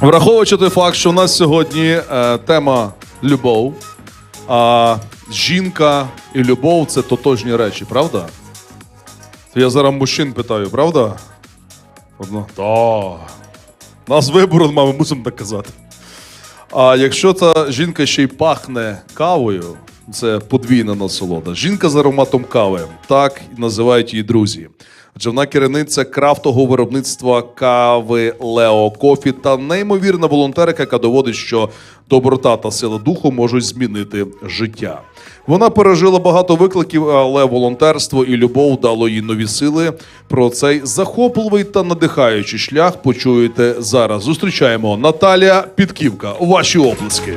Враховуючи той факт, що у нас сьогодні е, тема любов, а жінка і любов це тотожні речі, правда? То я зараз мужчин питаю, правда? Одно. Так. Нас вибору ми мусимо так казати. А якщо та жінка ще й пахне кавою, це подвійна насолода. Жінка з ароматом кави, так називають її друзі. Адже вона керівниця крафтового виробництва кави Лео Кофі та неймовірна волонтерка, яка доводить, що доброта та сила духу можуть змінити життя. Вона пережила багато викликів, але волонтерство і любов дало їй нові сили. Про цей захопливий та надихаючий шлях почуєте зараз. Зустрічаємо Наталія Підківка. Ваші оплески.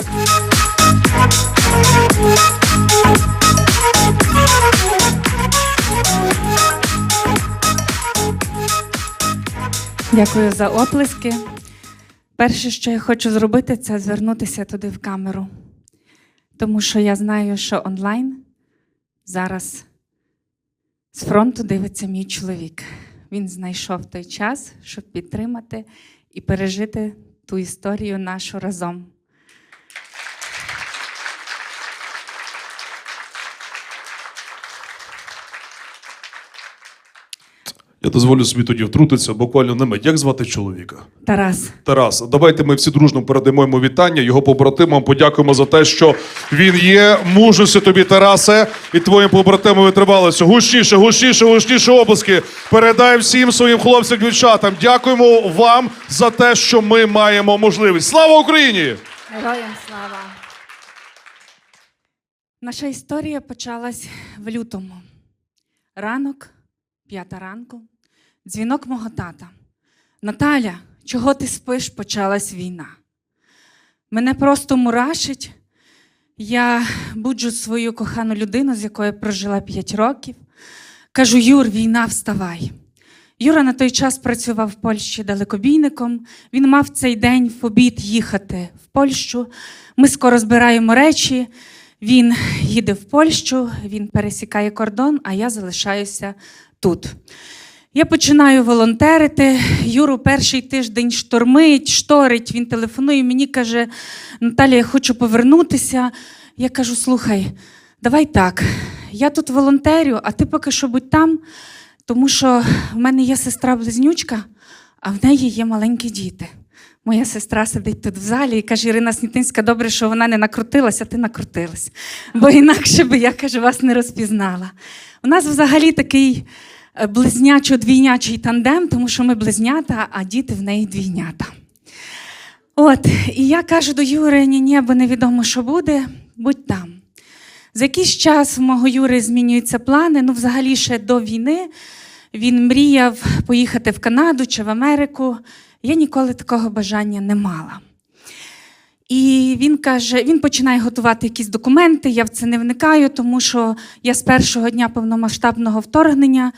Дякую за оплески. Перше, що я хочу зробити, це звернутися туди в камеру. Тому що я знаю, що онлайн зараз з фронту дивиться мій чоловік. Він знайшов той час, щоб підтримати і пережити ту історію нашу разом. Я дозволю собі тоді втрутитися буквально на мить. Як звати чоловіка? Тарас, Тарас, давайте ми всі дружно передамо йому вітання його побратимам. Подякуємо за те, що він є. Мужуся тобі, Тарасе, і твоїм побратимам витривалося. Гучніше, гучніше, гучніше обласки. Передай всім своїм хлопцям, дівчатам. Дякуємо вам за те, що ми маємо можливість. Слава Україні! героям слава! Наша історія почалась в лютому. Ранок, п'ята ранку, дзвінок мого тата. Наталя, чого ти спиш? Почалась війна. Мене просто мурашить. Я буджу свою кохану людину, з якою прожила 5 років. Кажу: Юр, війна, вставай. Юра на той час працював в Польщі далекобійником. Він мав цей день в обід їхати в Польщу. Ми скоро збираємо речі. Він їде в Польщу, він пересікає кордон, а я залишаюся тут. Я починаю волонтерити. Юру перший тиждень штормить, шторить. Він телефонує мені, каже: Наталя, я хочу повернутися. Я кажу: слухай, давай так. Я тут волонтерю, а ти поки що будь там, тому що в мене є сестра-близнючка, а в неї є маленькі діти. Моя сестра сидить тут в залі і каже: Ірина Снітинська, добре, що вона не накрутилася, а ти накрутилась. Бо інакше би я каже, вас не розпізнала. У нас взагалі такий близнячо-двійнячий тандем, тому що ми близнята, а діти в неї двійнята. От, і я кажу до Юри: ні, ні, бо невідомо, що буде, будь там. За якийсь час в мого Юри змінюються плани. Ну, взагалі, ще до війни він мріяв поїхати в Канаду чи в Америку. Я ніколи такого бажання не мала. І він каже: він починає готувати якісь документи. Я в це не вникаю, тому що я з першого дня повномасштабного вторгнення,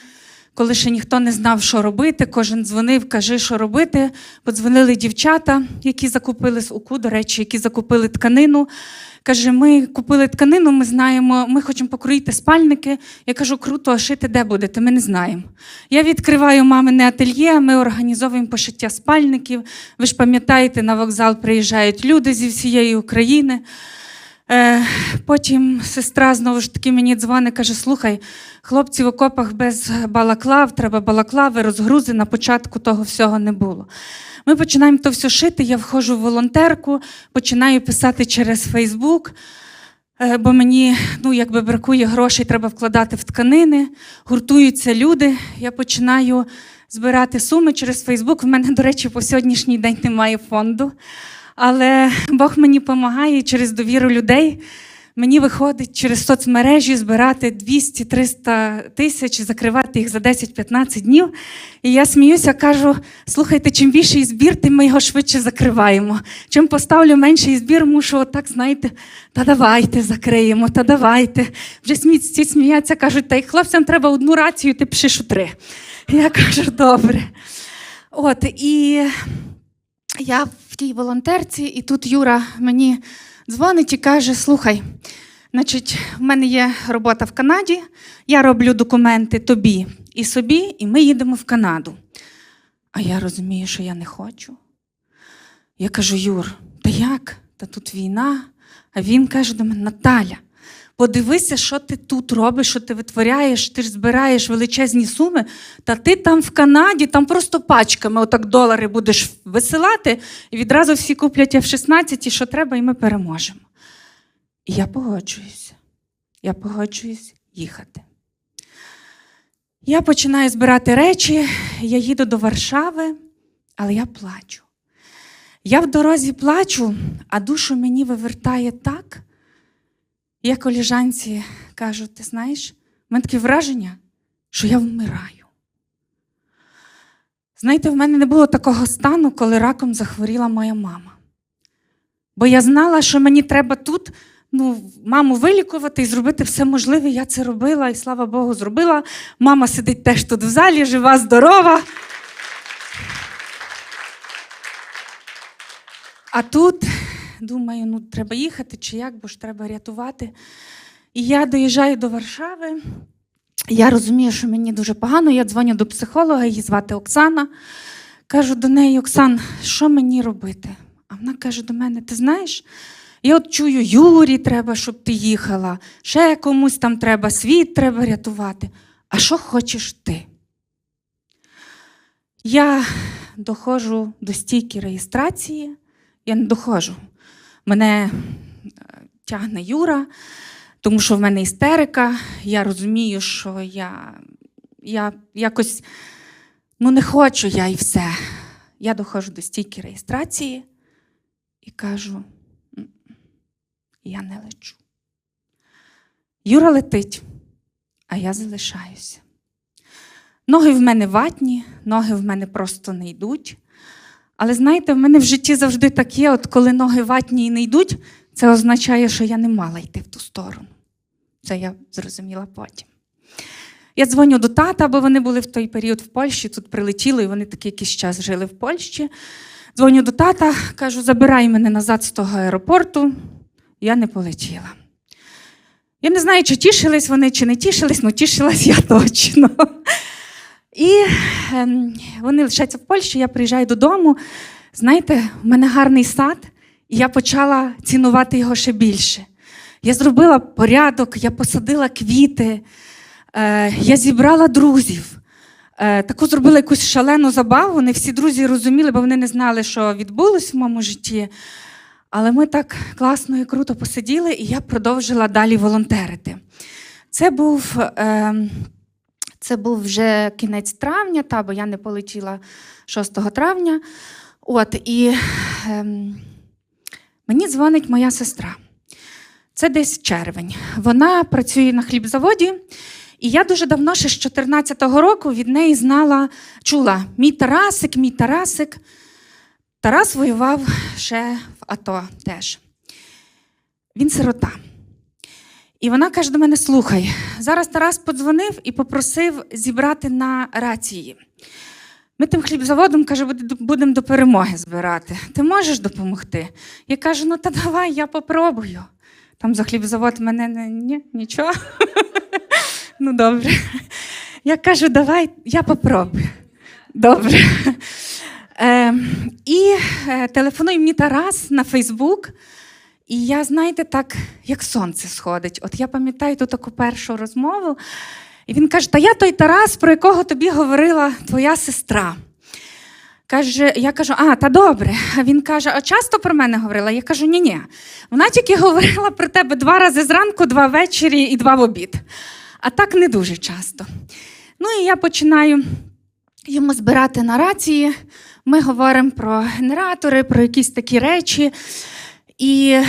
коли ще ніхто не знав, що робити, кожен дзвонив, каже, що робити. Подзвонили дівчата, які закупили з УКУ, до речі, які закупили тканину. Каже, ми купили тканину, ми знаємо, ми хочемо покроїти спальники. Я кажу, круто, а шити де будете? Ми не знаємо. Я відкриваю мамине ательє, ми організовуємо пошиття спальників. Ви ж пам'ятаєте, на вокзал приїжджають люди зі всієї України. Е, потім сестра знову ж таки мені дзвонить, каже: слухай, хлопці в окопах без балаклав, треба балаклави, розгрузи. На початку того всього не було. Ми починаємо то все шити. Я входжу в волонтерку, починаю писати через Фейсбук. Е, Бо мені ну, якби бракує грошей, треба вкладати в тканини, гуртуються люди. Я починаю збирати суми через Фейсбук. В мене, до речі, по сьогоднішній день немає фонду. Але Бог мені допомагає через довіру людей. Мені виходить через соцмережі збирати 200-300 тисяч, закривати їх за 10-15 днів. І я сміюся, кажу: слухайте, чим більший збір, тим ми його швидше закриваємо. Чим поставлю менший збір, мушу отак, знаєте, та давайте закриємо, та давайте. Вже сміться, сміються, кажуть, та й хлопцям треба одну рацію, ти пишеш у три. Я кажу, добре. От, і я в тій волонтерці, і тут Юра мені дзвонить і каже: слухай, значить, в мене є робота в Канаді, я роблю документи тобі і собі, і ми їдемо в Канаду. А я розумію, що я не хочу. Я кажу: Юр, та як? Та тут війна. А він каже до мене: Наталя, подивися, що ти тут робиш, що ти витворяєш, ти ж збираєш величезні суми, та ти там в Канаді, там просто пачками отак долари будеш висилати, і відразу всі куплять F-16, і що треба, і ми переможемо. І я погоджуюся. Я погоджуюсь їхати. Я починаю збирати речі, я їду до Варшави, але я плачу. Я в дорозі плачу, а душу мені вивертає так. Я коліжанці кажу: ти знаєш, в мене таке враження, що я вмираю. Знаєте, в мене не було такого стану, коли раком захворіла моя мама. Бо я знала, що мені треба тут ну, маму вилікувати і зробити все можливе. Я це робила, і слава Богу, зробила. Мама сидить теж тут в залі, жива, здорова. А тут думаю, ну треба їхати чи як, бо ж треба рятувати. І я доїжджаю до Варшави. Я розумію, що мені дуже погано. Я дзвоню до психолога, її звати Оксана. Кажу до неї, Оксан, що мені робити? А вона каже до мене: ти знаєш, я от чую, Юрі треба, щоб ти їхала, ще комусь там треба, світ треба рятувати. А що хочеш ти? Я доходжу до стійки реєстрації, я не доходжу. Мене е, тягне Юра, тому що в мене істерика. Я розумію, що я, я якось ну, не хочу я і все. Я доходжу до стійки реєстрації і кажу: я не лечу. Юра летить, а я залишаюся. Ноги в мене ватні, ноги в мене просто не йдуть. Але знаєте, в мене в житті завжди так є, от коли ноги ватні і не йдуть, це означає, що я не мала йти в ту сторону. Це я зрозуміла потім. Я дзвоню до тата, бо вони були в той період в Польщі, тут прилетіли, і вони такий якийсь час жили в Польщі. Дзвоню до тата, кажу, забирай мене назад з того аеропорту. Я не полетіла. Я не знаю, чи тішились вони, чи не тішились, але тішилась я точно. І ем, вони лишаються в Польщі, я приїжджаю додому. Знаєте, в мене гарний сад, і я почала цінувати його ще більше. Я зробила порядок, я посадила квіти, е, я зібрала друзів. Е, таку зробила якусь шалену забаву. Не всі друзі розуміли, бо вони не знали, що відбулось в моєму житті. Але ми так класно і круто посиділи, і я продовжила далі волонтерити. Це був. Е, це був вже кінець травня, та, бо я не полетіла 6 травня. От, і ем, мені дзвонить моя сестра. Це десь червень. Вона працює на хлібзаводі, і я дуже давно, ще з 14-го року, від неї знала, чула мій Тарасик, мій Тарасик. Тарас воював ще в АТО теж. Він сирота. І вона каже до мене: слухай, зараз Тарас подзвонив і попросив зібрати на рації. Ми тим хлібзаводом, каже, будемо до перемоги збирати. Ти можеш допомогти? Я кажу, ну та давай, я попробую. Там за хлібзавод мене не ні, нічого. ну, добре. Я кажу, давай, я попробую. Добре. Е, і е, телефонує мені Тарас на Фейсбук. І я, знаєте, так, як сонце сходить. От я пам'ятаю ту таку першу розмову. І він каже: Та я той Тарас, про якого тобі говорила твоя сестра. Каже, я кажу, а, та добре. А він каже: а часто про мене говорила? Я кажу, ні, ні. Вона тільки говорила про тебе два рази зранку, два ввечері і два в обід. А так не дуже часто. Ну і я починаю йому збирати на рації. Ми говоримо про генератори, про якісь такі речі. І,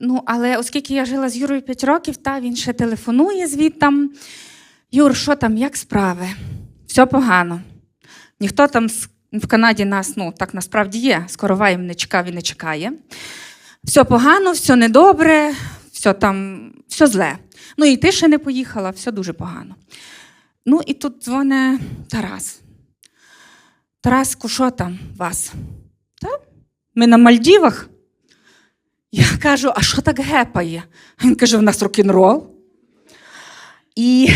ну, але оскільки я жила з Юрою 5 років, та він ще телефонує звідтам. Юр, що там, як справи? Все погано. Ніхто там в Канаді нас, ну, так насправді є, скороваєм не чекав і не чекає. Все погано, все недобре, все там, все зле. Ну і ти ще не поїхала, все дуже погано. Ну і тут дзвоне Тарас. Тараску, що там вас? Та? Ми на Мальдівах. Кажу, а що так гепає? Він каже, в нас рок-н-рол. І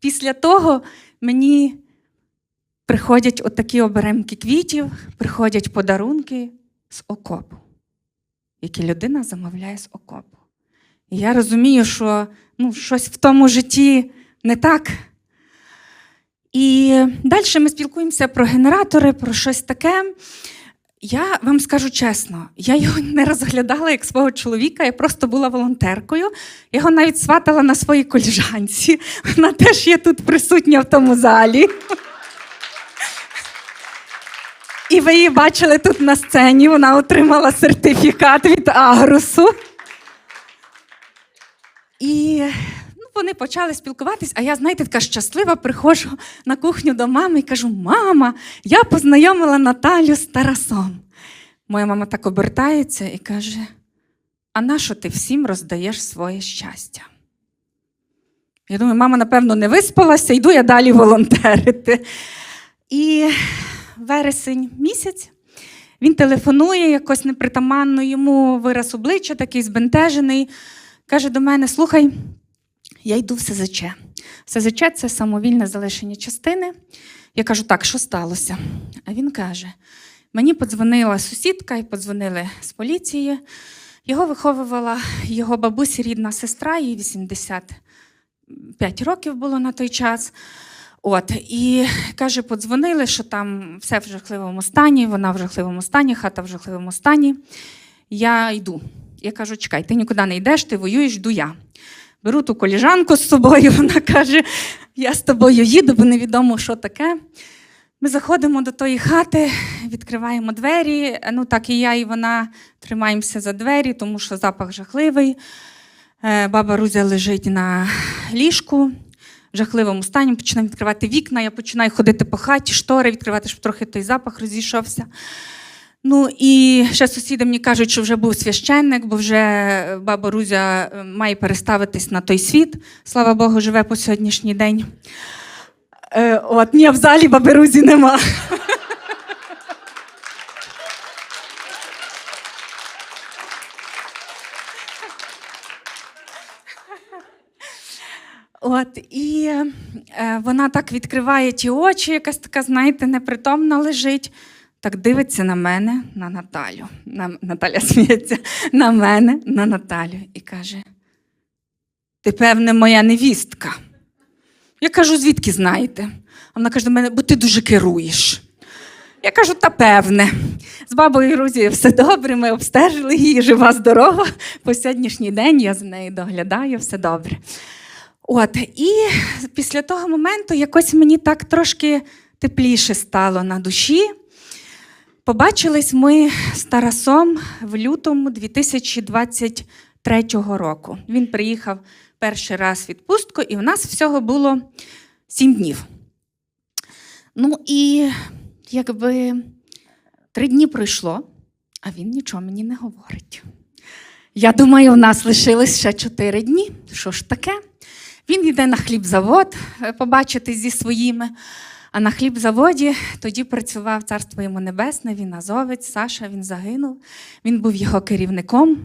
після того мені приходять отакі оберемки квітів, приходять подарунки, з окопу, які людина замовляє з окопу. І я розумію, що ну, щось в тому житті не так. І далі ми спілкуємося про генератори, про щось таке. Я вам скажу чесно, я його не розглядала як свого чоловіка, я просто була волонтеркою. Його навіть сватала на своїй коліжанці. Вона теж є тут присутня в тому залі. І ви її бачили тут на сцені, вона отримала сертифікат від Агрусу. І вони почали спілкуватись, а я, знаєте, така щаслива, приходжу на кухню до мами і кажу: мама, я познайомила Наталю з Тарасом. Моя мама так обертається і каже: а нащо ти всім роздаєш своє щастя? Я думаю, мама, напевно, не виспалася, йду я далі волонтерити. І вересень місяць. Він телефонує, якось непритаманно йому вираз обличчя, такий збентежений. Каже до мене: слухай, я йду в СЗЧ. СЗЧ це самовільне залишення частини. Я кажу, так, що сталося? А він каже: мені подзвонила сусідка і подзвонили з поліції. Його виховувала його бабусі рідна сестра, їй 85 років було на той час. От, і каже, подзвонили, що там все в жахливому стані, вона в жахливому стані, хата в жахливому стані. Я йду. Я кажу, чекай, ти нікуди не йдеш, ти воюєш, йду я. Беру ту коліжанку з собою, вона каже: я з тобою їду, бо невідомо, що таке. Ми заходимо до тої хати, відкриваємо двері. Ну так і я, і вона тримаємося за двері, тому що запах жахливий. Е, Баба Рузя лежить на ліжку в жахливому стані. Починаємо відкривати вікна. Я починаю ходити по хаті, штори відкривати, щоб трохи той запах розійшовся. Ну і ще сусіди мені кажуть, що вже був священник, бо вже е, баба Рузя е, має переставитись на той світ. Слава Богу, живе по сьогоднішній день. Е, от, ні, в залі баби Рузі нема. От, і е, вона так відкриває ті очі, якась така, знаєте, непритомна лежить. Так дивиться на мене, на Наталю. На, Наталя сміється, на мене, на Наталю. І каже: Ти, певне, моя невістка. Я кажу, звідки знаєте? А вона каже до мене, бо ти дуже керуєш. Я кажу, та певне. З бабою Рузією все добре, ми обстежили її, жива, здорова. По сьогоднішній день я за нею доглядаю, все добре. От, і після того моменту якось мені так трошки тепліше стало на душі. Побачились ми з Тарасом в лютому 2023 року. Він приїхав перший раз в відпустку, і в нас всього було сім днів. Ну і якби три дні пройшло, а він нічого мені не говорить. Я думаю, у нас лишилось ще чотири дні. Що ж таке? Він йде на хлібзавод е, побачити зі своїми. А на хлібзаводі тоді працював царство йому небесне, він азовець, Саша, він загинув, він був його керівником.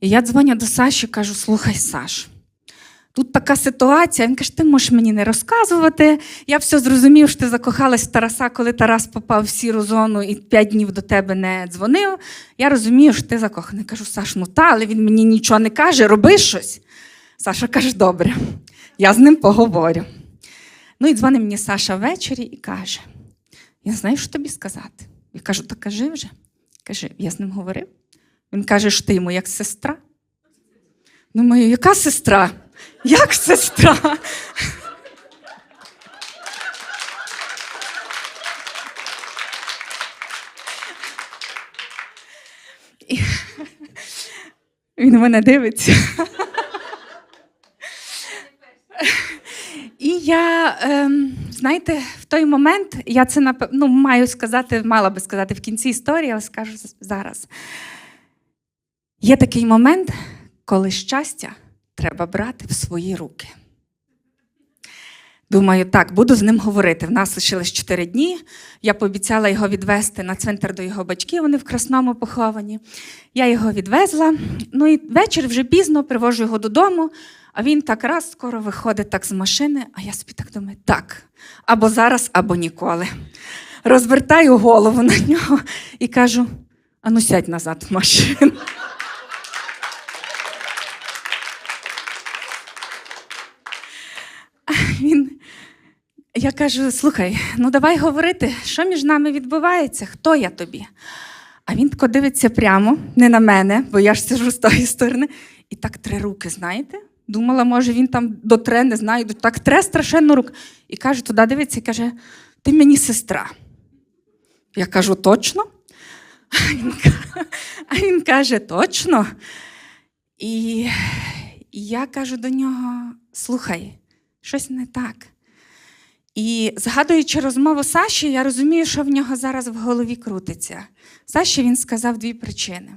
І я дзвоню до Саші кажу: слухай, Саш, тут така ситуація. Він каже, ти можеш мені не розказувати. Я все зрозумів, що ти закохалась в Тараса, коли Тарас попав в сіру зону і п'ять днів до тебе не дзвонив. Я розумію, що ти закоханий. Кажу, Саш, ну та, але він мені нічого не каже, роби щось. Саша каже, добре, я з ним поговорю. Ну і дзвонить мені Саша ввечері і каже: Я знаю, що тобі сказати. Я кажу, так кажи вже. Каже, я з ним говорив. Він каже, що ти йому як сестра. Думаю, яка сестра? Як сестра? Він мене дивиться. І я, ем, знаєте, в той момент я це ну, маю сказати, мала би сказати в кінці історії, але скажу зараз. Є такий момент, коли щастя треба брати в свої руки. Думаю, так, буду з ним говорити. В нас лишилось 4 дні. Я пообіцяла його відвезти на цвинтар до його батьків, вони в Красному поховані. Я його відвезла. Ну і вечір вже пізно привожу його додому, а він так раз скоро виходить так з машини, а я собі так думаю, так, або зараз, або ніколи. Розвертаю голову на нього і кажу: Ану, сядь назад в машину. Він, я кажу: слухай, ну давай говорити, що між нами відбувається, хто я тобі? А він дивиться прямо, не на мене, бо я ж сижу з тої сторони, і так тре руки, знаєте? Думала, може, він там дотре, не знаю, так тре страшенно рук. І каже, туди дивиться і каже: ти мені сестра. Я кажу, точно? А він, а він каже, точно. І, і я кажу до нього: слухай, щось не так. І згадуючи розмову Саші, я розумію, що в нього зараз в голові крутиться. Саші він сказав дві причини.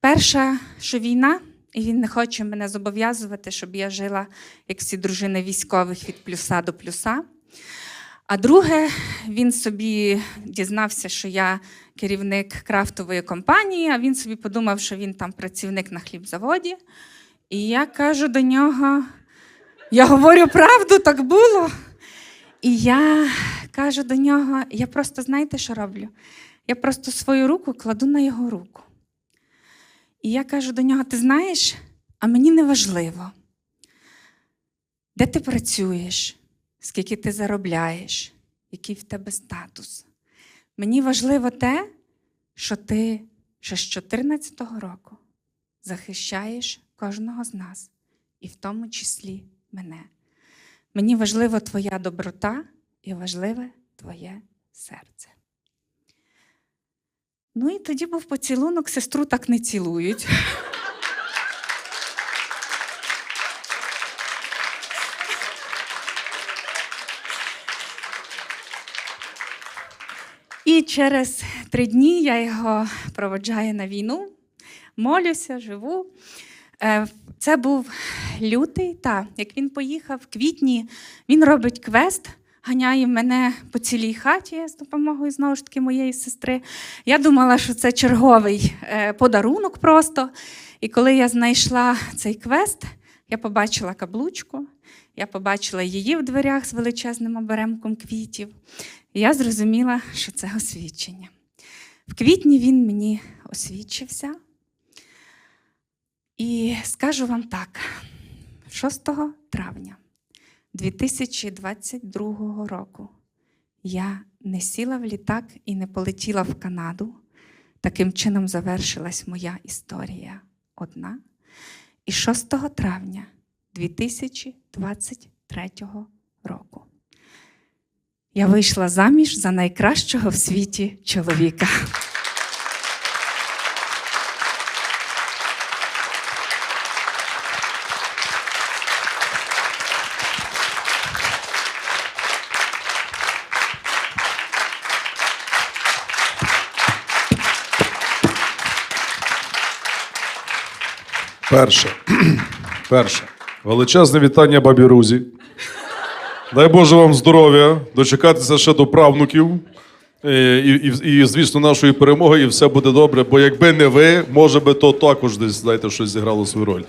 Перша, що війна, і він не хоче мене зобов'язувати, щоб я жила, як всі дружини військових, від плюса до плюса. А друге, він собі дізнався, що я керівник крафтової компанії, а він собі подумав, що він там працівник на хлібзаводі. І я кажу до нього: я говорю правду, так було. І я кажу до нього: я просто знаєте, що роблю? Я просто свою руку кладу на його руку. І я кажу до нього: ти знаєш, а мені не важливо, де ти працюєш, скільки ти заробляєш, який в тебе статус. Мені важливо те, що ти ще з 14 року захищаєш кожного з нас, і в тому числі мене. Мені важлива твоя доброта і важливе твоє серце. Ну і тоді був поцілунок, сестру так не цілують. І через три дні я його проводжаю на війну, молюся, живу. Е, Це був лютий, та як він поїхав в квітні, він робить квест, ганяє мене по цілій хаті з допомогою знову ж таки моєї сестри. Я думала, що це черговий е, подарунок просто. І коли я знайшла цей квест, я побачила каблучку, я побачила її в дверях з величезним оберемком квітів. І я зрозуміла, що це освідчення. В квітні він мені освідчився. І скажу вам так: 6 травня 2022 року я не сіла в літак і не полетіла в Канаду. Таким чином завершилась моя історія одна. І 6 травня 2023 року я вийшла заміж за найкращого в світі чоловіка. Перше. Перше. Величезне вітання бабі Рузі. Дай Боже вам здоров'я, дочекатися ще до правнуків. е, І, і, і, звісно, нашої перемоги, і все буде добре. Бо якби не ви, може би то також десь знаєте, щось зіграло свою роль.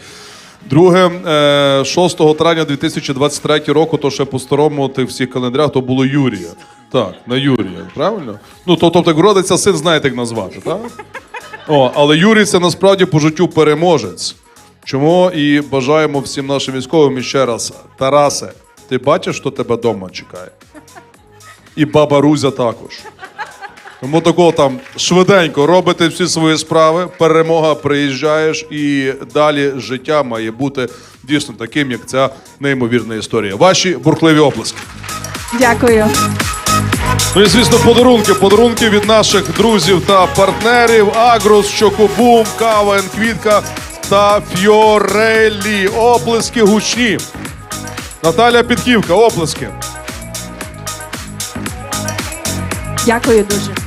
Друге, е, 6 травня 2023 року, то ще по-старому тих всіх календарях, то було Юрія. Так, на Юрія, правильно? Ну, то, тобто, родиться син, знаєте, як назвати, так? О, але Юрій це насправді по життю переможець. Чому і бажаємо всім нашим військовим і ще раз, Тарасе, ти бачиш, що тебе вдома чекає? І баба Рузя також. Тому такого там швиденько робите всі свої справи, перемога приїжджаєш, і далі життя має бути дійсно таким, як ця неймовірна історія. Ваші бурхливі оплески. Дякую. Ну і звісно, подарунки. Подарунки від наших друзів та партнерів Агрос, Чокобум, Кава, Квітка та Фьорелі. Оплески гучні. Наталя Підківка, оплески. Дякую дуже.